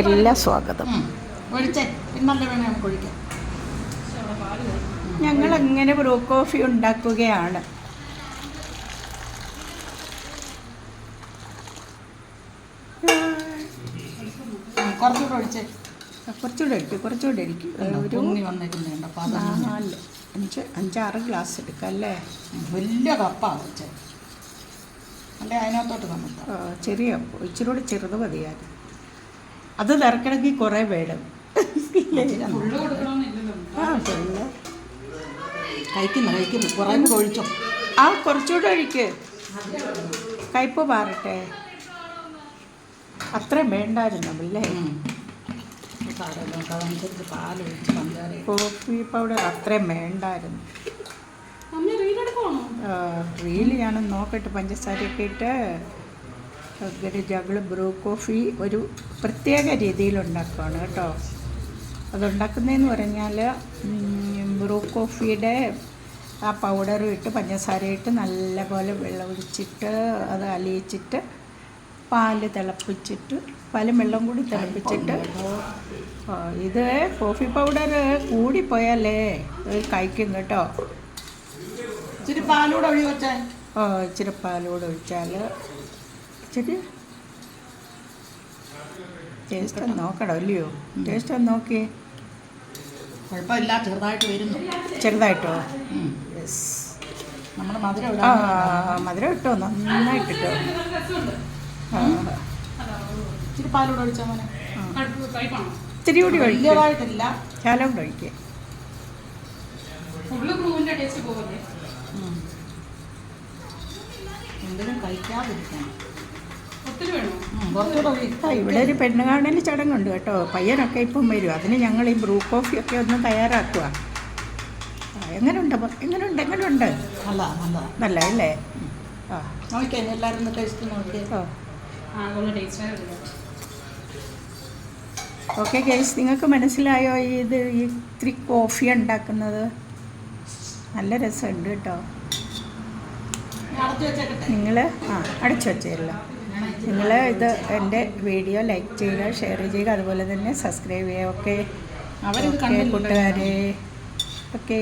എന്റെ സ്വാഗതം. വേണേ നമുക്ക് ഒഴിക്കാം. ഞങ്ങൾ അങ്ങനെ ബ്രൂ കോഫി ഉണ്ടാക്കുകയാണ്? കുറച്ചുകൂടെ ഒഴിച്ചേ. കുറച്ചുകൂടെ എടുക്കും കുറച്ചുകൂടെ ഇരിക്കും. ഒരു പൊങ്ങി വന്നേക്കുന്നുണ്ട് നാല്. അഞ്ച് അഞ്ചാറ് ഗ്ലാസ് എടുക്കാം അല്ലേ? വലിയ കപ്പാണ് അല്ലെ അതിനകത്തോട്ട് നമുക്ക് ചെറിയ ഇച്ചിരി കൂടെ ചെറുത് മതിയായിരുന്നു. അത് നിറക്കണമെങ്കിൽ കുറേ വേണം? ആ ഫുള്ള് കഴിക്കുന്നു കഴിക്കുന്നു. കുറേ കൂടെ ഒഴിച്ചോ. ആ കുറച്ചുകൂടെ ഒഴിക്ക്. കയ്പ് മാറട്ടെ അത്രയും വേണ്ടായിരുന്നു അല്ലേ? കോഫി പൗഡർ അത്രയും വേണ്ടായിരുന്നു. റീൽ ഞാൻ നോക്കട്ടെ പഞ്ചസാരയൊക്കെ ഇട്ട്. ഒരു ജഗിൾ ബ്രൂ കോഫി ഒരു പ്രത്യേക രീതിയിൽ ഉണ്ടാക്കുകയാണ് കേട്ടോ അതുണ്ടാക്കുന്നതെന്ന് പറഞ്ഞാൽ ബ്രൂ കോഫിയുടെ ആ പൗഡറും ഇട്ട് പഞ്ചസാര ഇട്ട് നല്ലപോലെ വെള്ളം ഒഴിച്ചിട്ട് അത് അലിയിച്ചിട്ട് പാൽ തിളപ്പിച്ചിട്ട് പാലും വെള്ളം കൂടി തിളപ്പിച്ചിട്ട് ഇത് കോഫി പൗഡർ കൂടിപ്പോയാലേ കഴിക്കും കേട്ടോ. ഇച്ചിരി പാലൂടെ ഒഴിവച്ചാൽ ഓ ഇച്ചിരി പാലൂടെ ഒഴിച്ചാൽ ഇച്ചിരി ടേസ്റ്റ് ഒന്ന് നോക്കണം അല്ലയോ? ടേസ്റ്റ് ഒന്ന് നോക്കി കുഴപ്പമില്ല ചെറുതായിട്ട് വരുന്നു. ചെറുതായിട്ടോ. യെസ് നമ്മുടെ മധുരം ആ മധുരം ഇട്ടോ? നന്നായിട്ടിട്ടോ? ഇട്ടോ ഇച്ചിരി പാലൂടെ ഒഴിച്ചാൽ മോനെ ഇത്തിരി കൂടി വലിയതായിട്ടില്ല. ശാലം കൂടെ ഒഴിക്കുക എന്തെങ്കിലും കഴിക്കാതിരിക്കണം ഉം, കുറച്ചുകൂടെ ഒഴി ആ ഇവിടെ ഒരു പെണ്ണുകാണൽ ചടങ്ങുണ്ട് കേട്ടോ. പയ്യനൊക്കെ ഇപ്പം വരും അതിന് ഞങ്ങൾ ഈ ബ്രൂ കോഫി ഒക്കെ ഒന്ന് തയ്യാറാക്കുക. എങ്ങനെയുണ്ട്? എങ്ങനെയുണ്ട് എങ്ങനെയുണ്ട് നല്ല അല്ലേ? ആ. നോക്കിയേ എല്ലാവരും ടേസ്റ്റ് നോക്കിയേ. ഓക്കെ ഗൈസ് നിങ്ങൾക്ക് മനസ്സിലായോ ഈ ഇത് ഈ ഇത്തിരി കോഫി ഉണ്ടാക്കുന്നത്? നല്ല രസമുണ്ട് കേട്ടോ. നിങ്ങൾ ആ അടച്ചു വെച്ചല്ലോ നിങ്ങൾ ഇത് എന്റെ വീഡിയോ ലൈക്ക് ചെയ്യുക ഷെയർ ചെയ്യുക അതുപോലെ തന്നെ സബ്സ്ക്രൈബ് ചെയ്യുക ഓക്കെ. കൂട്ടുകാരെ ഓക്കെ.